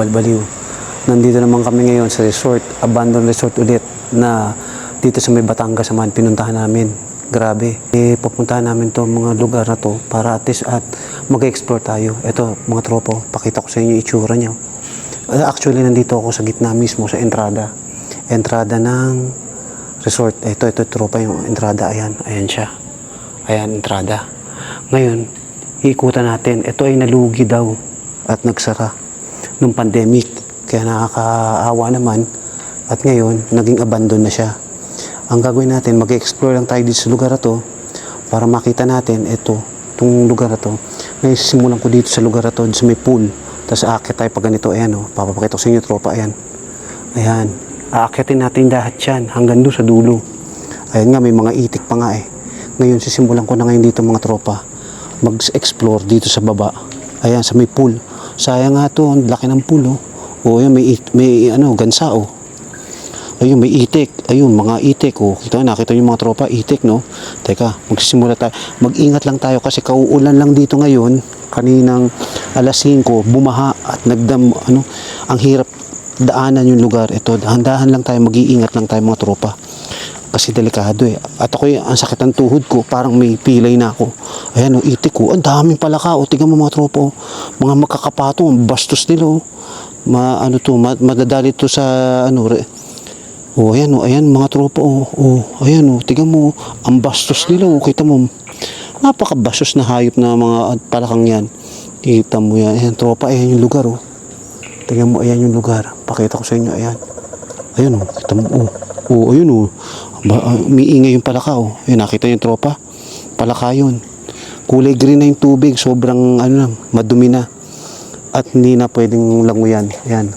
Balbaliw. Nandito naman kami ngayon sa resort, abandoned resort ulit na dito sa may Batangas naman pinuntahan namin. Grabe. Eh, pupuntahan namin to mga lugar na to para at least at mag-explore tayo. Ito, mga tropo, pakita ko sa inyo itsura niyo. Uh, Actually, nandito ako sa gitna mismo, sa entrada. Entrada ng resort. Ito, ito, tropa yung entrada. Ayan, ayan siya. Ayan, entrada. Ngayon, iikutan natin. Ito ay nalugi daw at nagsara nung pandemic. Kaya nakakaawa naman. At ngayon, naging abandon na siya. Ang gagawin natin, mag-explore lang tayo dito sa lugar na to para makita natin ito, itong lugar na to. Ngayon, simulan ko dito sa lugar na to, sa may pool. Tapos aakit tayo pag ganito, ayan o. Papapakita ko sa inyo, tropa, ayan. Ayan. Aakitin natin lahat yan hanggang doon sa dulo. Ayan nga, may mga itik pa nga eh. Ngayon, sisimulan ko na ngayon dito mga tropa. Mag-explore dito sa baba. Ayan, sa may pool. Sayang nga to, ang laki ng pool oh. O, ayan, may, may ano, gansa oh. Ayun, may itik. Ayun, mga itik. Oh. Kita, nakita niyo mga tropa, itik, no? Teka, magsisimula tayo. Mag-ingat lang tayo kasi kauulan lang dito ngayon. Kaninang alas 5, bumaha at nagdam, ano, ang hirap daanan yung lugar. Ito, dahan-dahan lang tayo, mag-iingat lang tayo mga tropa. Kasi delikado eh. At ako, ang sakit ng tuhod ko, parang may pilay na ako. Ayan, oh, itik ko. Ang daming palaka. O, tingnan mo mga tropa. oh. Mga makakapatong, ang bastos nila. Oh. Ma, ano to, ma, madadali to sa, ano, re, Oh, ayan oh, ayan mga tropa oh. Oh, ayan oh, tingnan mo, oh. ang bastos nila oh, kita mo. Napakabastos na hayop na mga palakang yan. Kita mo yan, ayan tropa, ayan yung lugar oh. Tingnan mo, ayan yung lugar. Pakita ko sa inyo, ayan. Ayan oh, kita mo oh. Oh, ayun oh. Ba, uh, umiingay yung palaka oh. Ayan, nakita yung tropa? Palaka yun. Kulay green na yung tubig, sobrang ano na, madumi na. At hindi na pwedeng languyan. Ayan.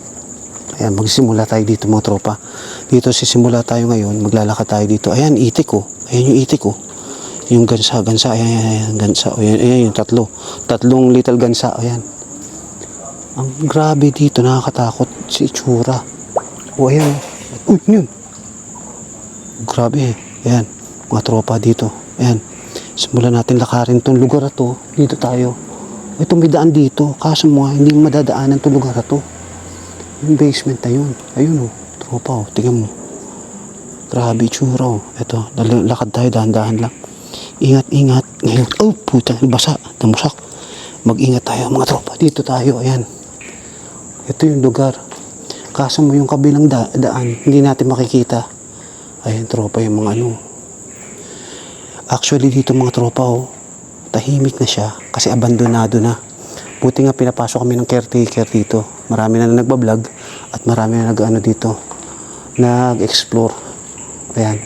Ayan, magsimula tayo dito mga tropa. Dito sisimula tayo ngayon, maglalakad tayo dito. Ayan, itik ko. Ayan yung itik ko. Yung gansa, gansa, ayan, ayan, ayan, gansa. Ayan, ayan yung tatlo. Tatlong little gansa, ayan. Ang grabe dito, nakakatakot si itsura. O, ayan. Uy, ano yun. Grabe, ayan. Mga tropa dito. Ayan. Simulan natin lakarin tong lugar to. Dito tayo. Ito may daan dito. Kaso mo, hindi madadaanan tong lugar na to. Yung basement na yun. Ayun o. Tropa o. Tingnan mo. Grabe tsura o. Ito. Lakad tayo dahan-dahan lang. Ingat, ingat. Ngayon. Oh, puta. Basa. Namusak. Mag-ingat tayo mga tropa. Dito tayo. Ayan. Ito yung lugar. Kaso mo yung kabilang da- daan. Hindi natin makikita. Ayan tropa yung mga ano. Actually dito mga tropa o. Tahimik na siya. Kasi abandonado na. Buti nga pinapasok kami ng caretaker dito. Marami na nagbablog at marami na nag-ano dito. Nag-explore. Ayan.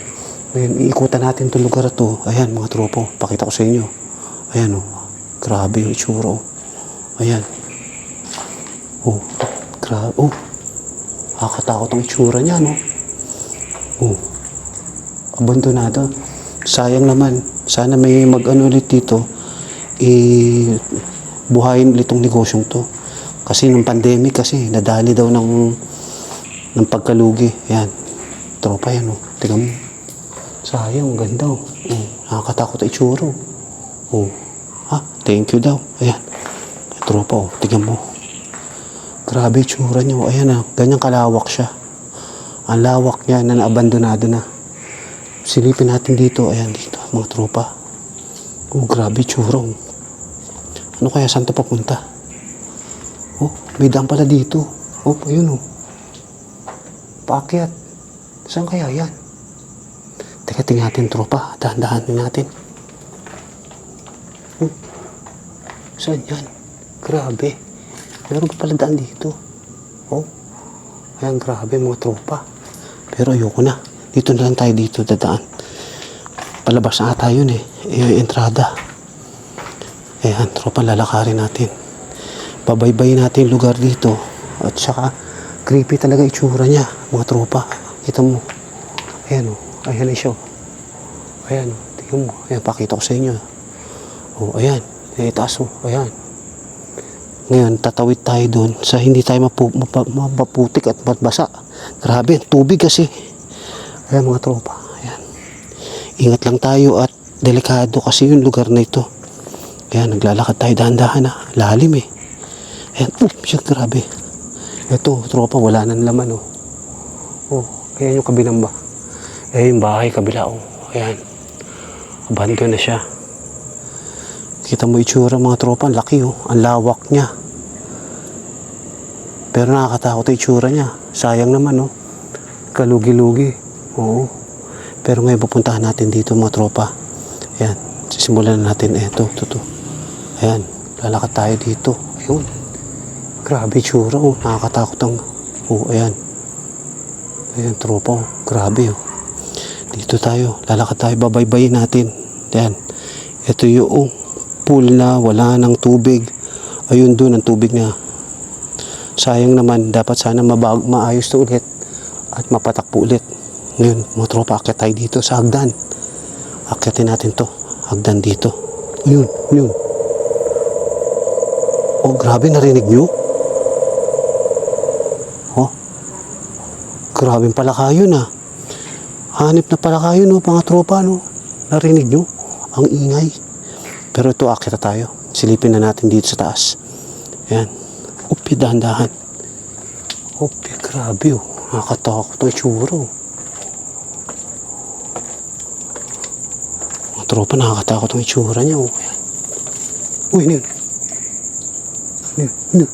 Ngayon, iikutan natin itong lugar na to. Ayan, mga tropo. Pakita ko sa inyo. Ayan, oh. Grabe yung itsura, oh. Ayan. Oh, grabe. Oh. Nakakatakot ang itsura niya, no? Oh. Abandonado. Sayang naman. Sana may mag-ano ulit dito. Eh, buhayin ulit itong negosyong to. Kasi nung pandemic kasi, nadali daw ng, ng pagkalugi. Yan. Tropa yan, oh. Tingnan mo. Sayang, ang ganda, oh. oh nakakatakot ang itsura, oh. Oh. Ha? Thank you daw. Ayan. Tropa, oh. Tingnan mo. Grabe itsura niya, oh. Ayan, ah. Ganyang kalawak siya. Ang lawak niya na naabandonado na. Silipin natin dito. Ayan, dito. Mga tropa. Oh, grabe itsura, oh. Ano kaya saan to papunta? Oh, may dam pala dito. Oh, ayun oh. Paakyat. Saan kaya yan? Teka, tingnan natin tropa. Dahan-dahan natin. Oh. Saan yan? Grabe. Meron pa pala daan dito. Oh. Ayan, grabe mga tropa. Pero ayoko na. Dito na lang tayo dito dadaan. Palabas na ata yun eh. Yung entrada. Ayan, tropa, lalakarin natin. Babaybayin natin yung lugar dito. At saka, creepy talaga itsura niya, mga tropa. Kita mo. Ayan o. Ayan na siya. oh. Ayan o. Tingnan mo. Ayan, pakita ko sa inyo. O, ayan. Ayan, taas o. Ayan. Ngayon, tatawid tayo doon sa hindi tayo mapu, mapa, mapaputik at mabasa. Grabe, tubig kasi. Ayan mga tropa. Ayan. Ingat lang tayo at delikado kasi yung lugar na ito. Kaya naglalakad tayo dahan-dahan na. Lalim eh. Ayan. Oh, siya grabe. Ito, tropa, wala nang laman, oh. Oh, ayan yung kabilang ba? Ayan yung bahay, kabila, oh. Ayan. Abandon na siya. Kita mo itsura mga tropa, ang laki, oh. Ang lawak niya. Pero nakakatakot yung itsura niya. Sayang naman, oh. Kalugi-lugi. Oo. Pero ngayon pupuntahan natin dito mga tropa. Ayan. Sisimulan na natin. Eto, ito, ito. Ayan. Lalakad tayo dito. Ayun. Grabe itsura, oh. Nakakatakot ang... Oh, ayan. Ayan, tropa, oh. Grabe, oh. Dito tayo. Lalakad tayo. Babaybayin natin. Ayan. Ito yung pool na wala ng tubig. Ayun doon ang tubig na sayang naman dapat sana maayos to ulit at mapatakpo ulit ngayon mga tropa akit tayo dito sa hagdan. Akitin natin to hagdan dito. Ayun yun. Oh grabe narinig nyo? Oh grabe pala kayo na. Hanip na pala kayo no mga tropa no? Narinig nyo? Ang ingay. Pero ito akit tayo. Silipin na natin dito sa taas. Yan Upi, dahan-dahan. Upi, grabe oh. Nakakatakot ang itsura oh. Tropa, nakakatakot ang itsura niya oh. Uy, ano yun? Ano yun? Ano?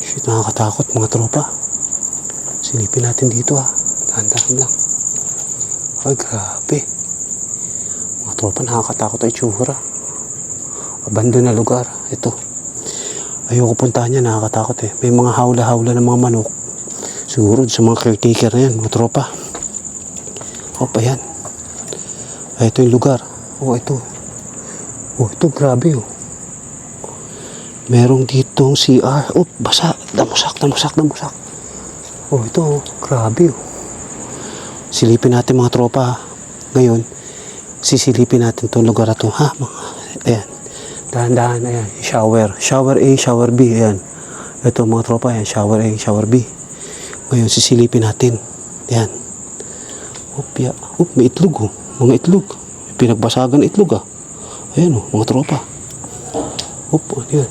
Shit, nakakatakot mga tropa. Silipin natin dito ah. Dahan-dahan lang. Ay, grabe. Mga tropa, nakakatakot ang itsura. Abandon na lugar. Ito. Ayoko puntahan niya, nakakatakot eh. May mga hawla-hawla ng mga manok. Siguro sa mga caretaker na yan, mga tropa. O, ayan. Ay, ito yung lugar. O, ito. O, ito, grabe oh. Merong ditong CR. O, basa. Damusak, damusak, damusak. O, ito oh. Grabe oh. Silipin natin mga tropa. Ngayon, sisilipin natin itong lugar na to. Ha? Mga, ayan. Dahan-dahan, ayan, shower. Shower A, shower B, ayan. Ito mga tropa, ayan, shower A, shower B. Ngayon, sisilipin natin. Ayan. Up, ya. Up, may itlog, oh. Mga itlog. Pinagbasagan na itlog, ah. Ayan, oh, mga tropa. Up, ano yan?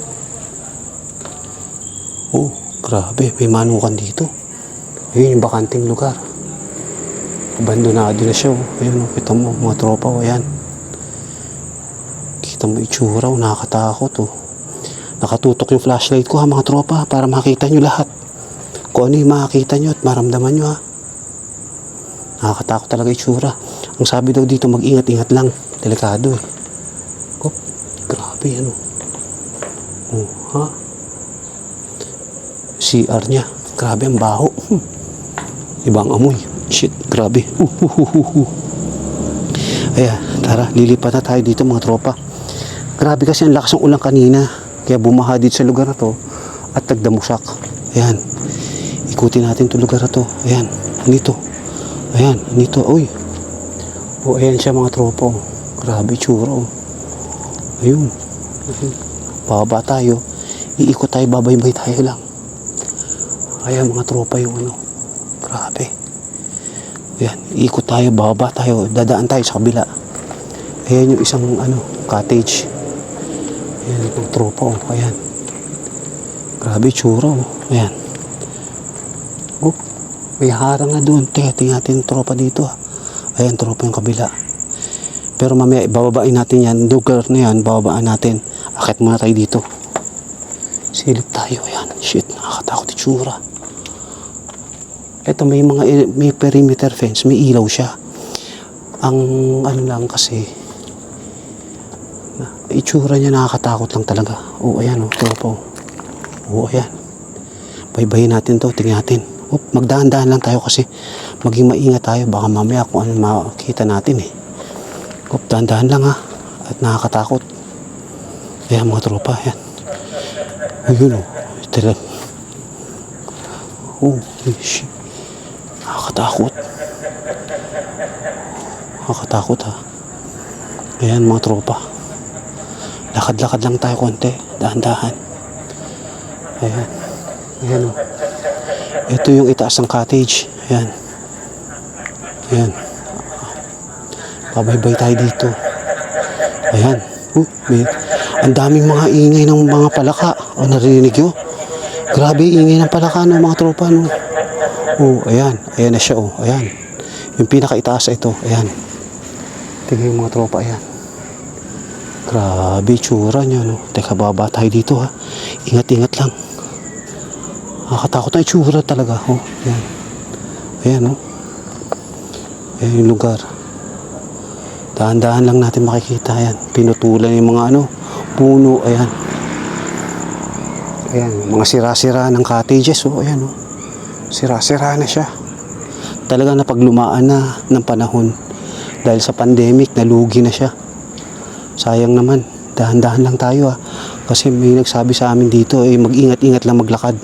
Oh, grabe, may manukan dito. Ayun yung bakanting lugar. Abandonado na siya, oh. Ayun, oh, kita mo, mga tropa, oh, ayan. Kita mo itsura, oh, nakakatakot oh. Nakatutok yung flashlight ko ha mga tropa para makita nyo lahat. Kung ano yung makikita nyo at maramdaman nyo ha. Nakakatakot talaga itsura. Ang sabi daw dito mag-ingat-ingat lang. Delikado eh. Oh, grabe ano. Oh, ha? CR niya. Grabe ang baho. Ibang amoy. Shit, grabe. Uh. Ayan, tara, lilipat na tayo dito mga tropa. Grabe kasi ang lakas ng ulan kanina. Kaya bumaha dito sa lugar na to at nagdamusak. Ayan. Ikutin natin itong lugar na to. Ayan. Nito. Ayan. Nito. Uy. O ayan siya mga tropa. oh. Grabe tsura. Oh. Ayun. Bababa tayo. Iikot tayo. Babaybay tayo lang. Ayan mga tropa yung ano. Grabe. Ayan. Iikot tayo. Bababa tayo. Dadaan tayo sa kabila. Ayan yung isang ano, cottage. Ayan, yung tropa, oh. Ayan. Grabe, tsura, oh. Ayan. Oh, may harang na doon. Teka, tingnan natin tropa dito, ah. Ayan, tropa yung kabila. Pero mamaya, bababain natin yan. Lugar na yan, bababaan natin. Akit muna tayo dito. Silip tayo, ayan. Shit, nakakatakot yung tsura. Ito, may mga, may perimeter fence. May ilaw siya. Ang, ano lang kasi, itsura niya nakakatakot lang talaga. Oo, ayan, oh, tropa. oh. Oo, ayan. Baybayin natin to, tingnan natin. Oh, magdahan-dahan lang tayo kasi maging maingat tayo. Baka mamaya kung ano makita natin eh. Oh, dahan-dahan lang ha. At nakakatakot. Ayan mga tropa, ayan. Oh, yun oh. Tira. Oh, shit. Nakakatakot. Nakakatakot ha. Ayan mga tropa. Lakad-lakad lang tayo konti. Dahan-dahan. Ayan. Ayan o. Ito yung itaas ng cottage. Ayan. Ayan. Pabaybay tayo dito. Ayan. Uh, may, ang daming mga ingay ng mga palaka. O narinig nyo? Grabe, ingay ng palaka ng mga tropa, no? Oh, ayan. Ayan na siya, oh. Ayan. Yung pinakaitaas ito, ayan. Tingnan yung mga tropa, ayan. Grabe, tsura niya, no? Teka, baba tayo dito, ha? Ingat-ingat lang. Nakakatakot na itsura talaga, oh. Ayan. Ayan, oh. Ayan yung lugar. Dahan-dahan lang natin makikita, ayan. Pinutulan yung mga, ano, puno, ayan. Ayan, mga sira-sira ng cottages, oh. Ayan, oh. Sira-sira na siya. Talaga napaglumaan na ng panahon. Dahil sa pandemic, nalugi na siya. Sayang naman. Dahan-dahan lang tayo ah. Kasi may nagsabi sa amin dito, eh, mag-ingat-ingat lang maglakad.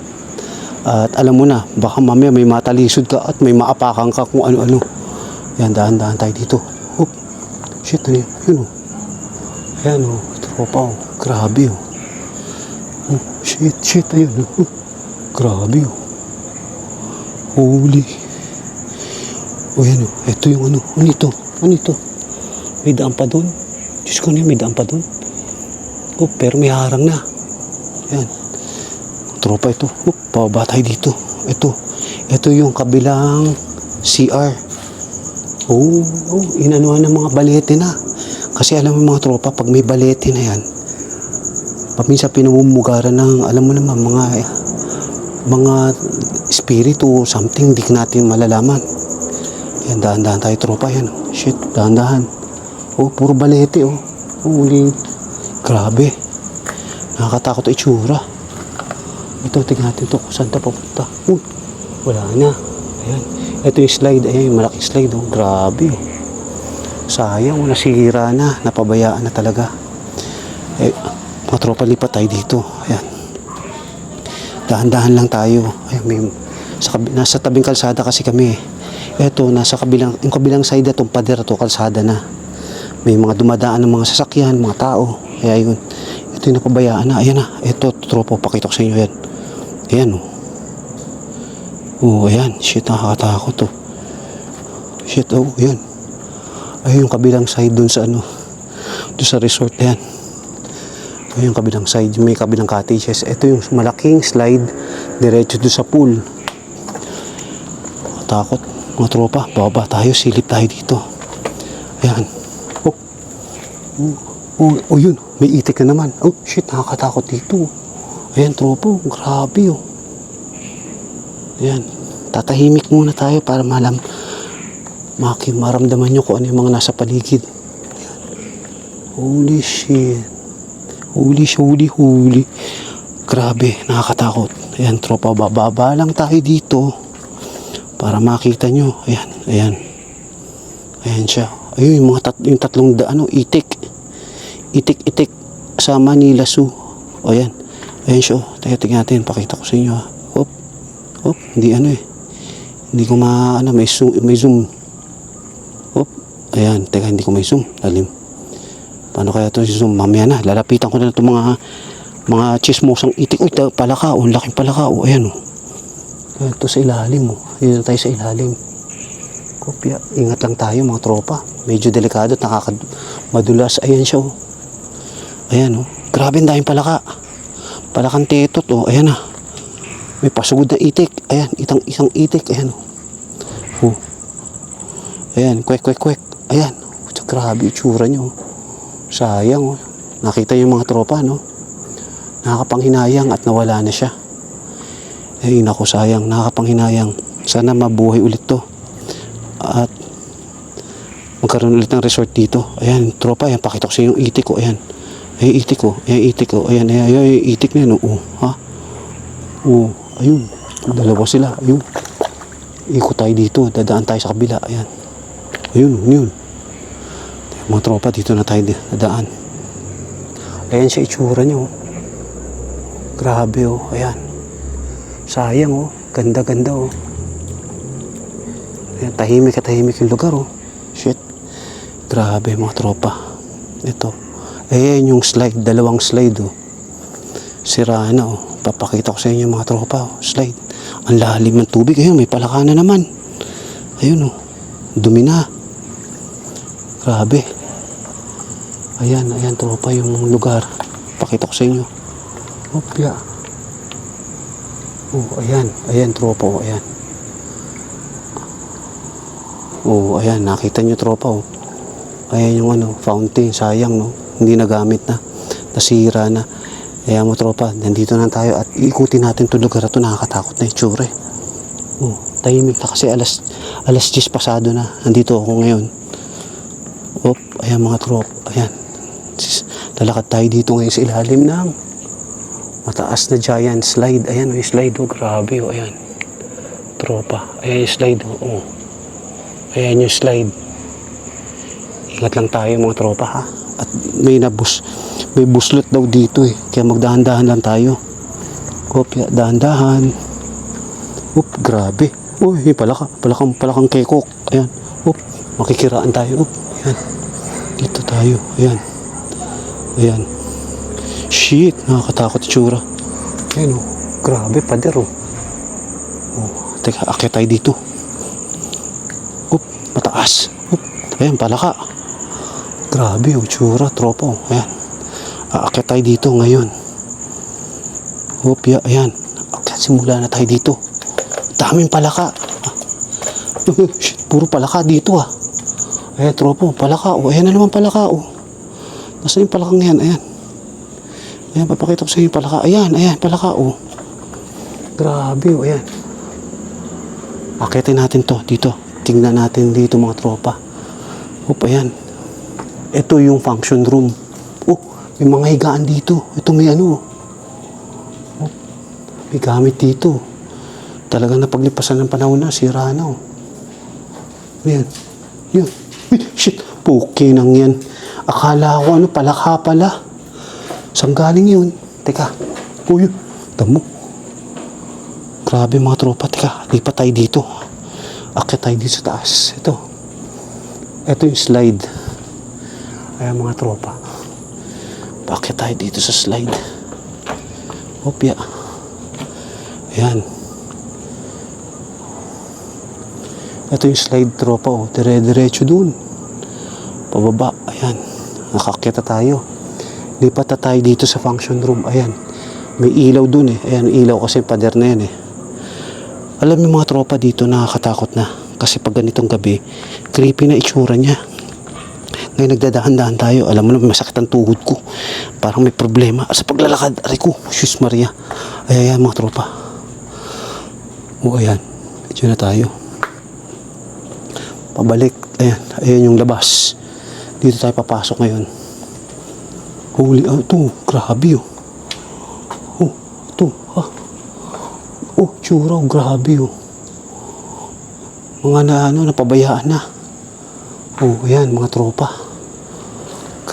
At alam mo na, baka mamaya may matalisod ka at may maapakan ka kung ano-ano. Yan, dahan-dahan tayo dito. Hop. Shit, ano yun? Oh. Ayan oh. Tropa oh. Grabe oh. Oh, shit, shit, ayun oh. Grabe oh. Holy. O yan o. Ito yung ano. Ano ito? Ano ito? May daan pa doon. Diyos ko na may daan pa doon. Oh, pero may harang na. Yan. Tropa ito. Oh, pababa tayo dito. Ito. Ito yung kabilang CR. Oh, oh inanuhan ng mga balete na. Kasi alam mo mga tropa, pag may balete na yan, paminsan pinamumugaran ng, alam mo naman, mga mga spirito o something, di natin malalaman. Yan, dahan-dahan tayo tropa yan. Shit, dahan-dahan. Oh, puro balete oh. Holy, grabe. Nakakatakot itsura. Ito, tingnan natin to kung saan ito papunta. Uy, wala na. Ayan. Ito yung slide. Ayan, yung malaking slide. Oh. Grabe. Sayang, oh, nasira na. Napabayaan na talaga. Eh, mga tropa lipat tayo dito. Ayan. Dahan-dahan lang tayo. Ayan, may, sa, nasa tabing kalsada kasi kami. Ito, nasa kabilang, yung kabilang side itong pader to, kalsada na. May mga dumadaan ng mga sasakyan, mga tao. Kaya yun. Ito yung napabayaan na. Ayan na. Ito, tropo, pakita ko sa inyo yan. Ayan, oh. Oh, ayan. Shit, nakakatakot, oh. Shit, oh, ayan. Ayun yung kabilang side dun sa ano. Dun sa resort, ayan. Ayun yung kabilang side, may kabilang cottages. Ito yung malaking slide, diretso doon sa pool. Takot, mga tropa. Baba tayo, silip tayo dito. Ayan. Oh. Oh, oh, oh yun. May itik na naman. Oh, shit, nakakatakot dito. Ayan, tropo. Grabe, oh. Ayan. Tatahimik muna tayo para malam maki maramdaman nyo kung ano yung mga nasa paligid. Ayan. Holy shit. Huli, huli, huli. Grabe, nakakatakot. Ayan, tropa, bababa lang tayo dito para makita nyo. Ayan, ayan. Ayan siya. Ayun, yung mga tat yung tatlong da, ano, itik. Itik, itik sa Manila Zoo. O, ayan. Ayan siya. oh. Teka, tingnan natin. Pakita ko sa inyo. ha. Hop. Hop. Hindi ano eh. Hindi ko ma, ano, may zoom. May zoom. Hop. Ayan. Teka, hindi ko may zoom. Lalim. Paano kaya ito si Zoom? Mamaya na. Lalapitan ko na itong mga mga chismosang itik. Uy, palaka. O, laking palaka. O, ayan o. Ayan, ito sa ilalim o. Ayan tayo sa ilalim. Kopya. Ingat lang tayo mga tropa. Medyo delikado at nakakamadulas. Ayan siya o. Ayan o. Grabe ang daming palaka. Palakang tetot o. Ayan na. May pasugod na itik. Ayan. Itang isang itik. Ayan o. Oh. Ayan. Kwek, kwek, kwek. Ayan. Grabe yung tsura niyo. Sayang, oh. Nakita yung mga tropa, no? Nakakapanghinayang at nawala na siya. Eh, naku, sayang. Nakakapanghinayang. Sana mabuhay ulit to. At magkaroon ulit ng resort dito. Ayan, tropa, ayan, pakita ko sa yung itik ko. Ayan. Ayan, itik ko. Ayan, itik ko. Ayan, ayan, ayan, ayan, itik na yan. Oh, ha? Oh, ayun. Dalawa sila. Ayun. Ikot tayo dito. Dadaan tayo sa kabila. Ayan. Ayun, yun. Mga tropa, dito na tayo nadaan. Ayan siya itsura niya, oh. Grabe, oh. Ayan. Sayang, oh. Ganda-ganda, oh. Ayan, tahimik at tahimik yung lugar, oh. Shit. Grabe, mga tropa. Ito. Ayan yung slide, dalawang slide, oh. Sira na, oh. Papakita ko sa inyo, mga tropa, oh. Slide. Ang lalim ng tubig. Ayun, may palaka na naman. Ayun, oh. Dumi na. Grabe. Ayan, ayan tropa yung lugar. Pakita ko sa inyo. Opya. Oh, ayan. Ayan, tropa. Oh, ayan. Oh, ayan. Nakita nyo, tropa. Oh. Ayan yung ano, fountain. Sayang, no? Hindi nagamit na. Nasira na. Ayan mo, tropa. Nandito na tayo. At ikutin natin itong lugar ito. Nakakatakot na yung tsura, eh. Oh, tahimik na kasi alas, alas 10 pasado na. Nandito ako ngayon. Op, ayan mga trop. Ayan. Lalakad tayo dito ngayon sa ilalim ng mataas na giant slide. Ayan, may slide. Oh, grabe. Oh, ayan. Tropa. Ayan yung slide. Oh. oh. Ayan yung slide. Ingat lang tayo mga tropa ha. At may nabus, may buslot daw dito eh. Kaya magdahan-dahan lang tayo. Kopya, dahan-dahan. Oop, grabe. Uy, yung palaka, palakang, palakang kekok. Ayan. Oop, makikiraan tayo. Oop, ayan. Dito tayo. Ayan. Ayan. Shit, nakakatakot tsura. Ayan oh. Grabe, pader oh. Oh, teka, akit tayo dito. Oop, mataas. Oop, ayan, palaka. Grabe yung tsura, tropa oh. Ayan. Aakyat tayo dito ngayon. Oop, ya, ayan. Akyat, simula na tayo dito. Daming palaka. Shit, puro palaka dito ah. Ayan, tropo, palaka. O, ayan na naman palaka. O. Nasaan yung palakang yan? Ayan. Ayan, papakita ko sa inyo yung palaka. Ayan, ayan, palaka. O. Grabe, o, ayan. Akitin natin to dito. Tingnan natin dito mga tropa. Oop, ayan. Ito yung function room. Oh, may mga higaan dito. Ito may ano. Oh, may gamit dito. Talagang napaglipasan ng panahon na, sira na. Oh. Ayan. Yun. Shit. Puki nang yan. Akala ko ano, palaka pala. Saan galing yun? Teka. Uy, damo. Grabe mga tropa. Teka, lipat tayo dito. Akit tayo dito sa taas. Ito. Ito yung slide. Ayan mga tropa. Bakit tayo dito sa slide? Opya. Ayan. Ito yung slide tropa oh. Dire-diretso dun. Pababa. Ayan. Nakakita tayo. Lipat na tayo dito sa function room. Ayan. May ilaw dun eh. Ayan, ilaw kasi pader na yan eh. Alam niyo mga tropa dito nakakatakot na. Kasi pag ganitong gabi, creepy na itsura niya. Ngayon nagdadahan-dahan tayo. Alam mo na masakit ang tuhod ko. Parang may problema. Sa paglalakad, aray ko, Sus Maria. Ay, ayan mga tropa. O ayan. Medyo na tayo. Pabalik. Ayan. Ayan yung labas. Dito tayo papasok ngayon. Holy, oh, ito. Grabe oh. Oh, ito. Ha? Oh, tsura. oh, Grabe oh. Mga na, ano, napabayaan na. Oh, ayan, mga tropa.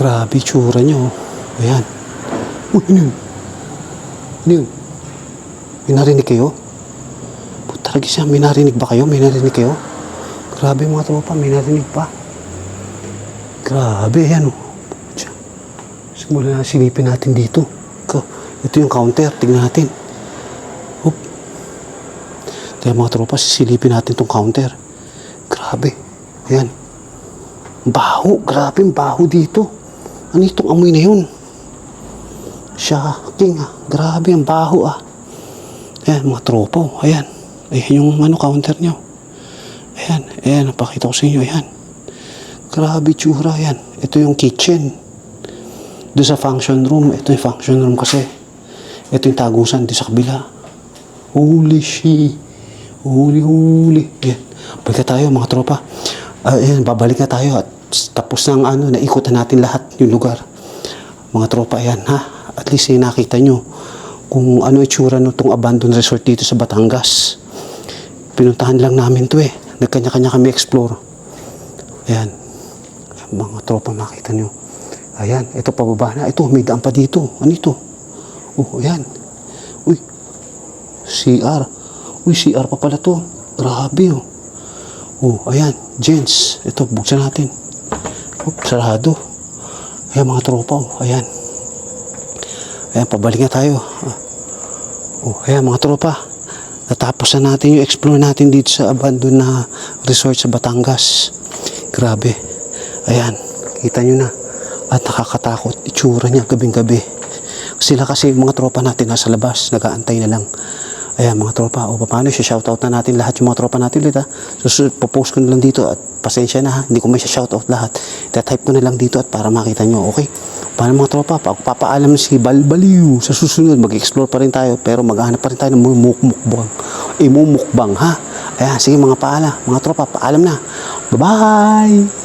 Grabe, tsura niyo. oh. Ayan. Uy, ano yun? Ano yun? May narinig kayo? Puta lagi siya, may narinig ba kayo? May narinig kayo? Grabe mga tropa, may narinig pa. Grabe, ayan oh. Tiyan. Simula na silipin natin dito. Ito yung counter, tignan natin. Oop. Kaya mga tropa, sisilipin natin tong counter. Grabe. Ayan. Baho. Grabe baho dito. Ano itong amoy na yun? Shocking ah. Grabe ang baho ah. Ayan, mga tropa. oh. Ayan. Ayan yung ano, counter nyo. Ayan. Ayan, napakita ko sa inyo. Ayan. Grabe tsura. Ayan. Ito yung kitchen. Doon sa function room. Ito yung function room kasi. Ito yung tagusan doon sa kabila. Holy shit. Holy, holy. Ayan. Balik tayo mga tropa. Ah, ayan, babalik na tayo at tapos ng ano, naikutan natin lahat yung lugar. Mga tropa, ayan ha. At least eh, nakita nyo kung ano itsura nung itong abandoned resort dito sa Batangas. Pinuntahan lang namin to eh. Nagkanya-kanya kami explore. Ayan. Mga tropa, makita nyo. Ayan, ito pababa na. Ito, may daan pa dito. Ano ito? Oh, ayan. Uy, CR. Uy, CR pa pala to. Grabe oh. Oh, ayan. Gents. Ito, buksan natin. Oh, sarado. Ayan mga tropa oh. Ayan. Ayan, pabalik na tayo. Oh, ayan mga tropa. Natapos na natin yung explore natin dito sa abandoned na resort sa Batangas. Grabe. Ayan, kita nyo na. At nakakatakot. Itsura niya gabing gabi. Sila kasi mga tropa natin nasa labas, nagaantay na lang. Ayan mga tropa, o paano, shoutout na natin lahat yung mga tropa natin ulit ha. Susunod, popost ko na lang dito at pasensya na ha, hindi ko may shoutout lahat. Tatype ko na lang dito at para makita nyo, okay? Paano mga tropa, pagpapaalam si Balbaliw sa susunod, mag-explore pa rin tayo, pero maghahanap pa rin tayo ng mumukbang. Imumukbang ha. Ayan, sige mga paala, mga tropa, paalam na. Bye-bye!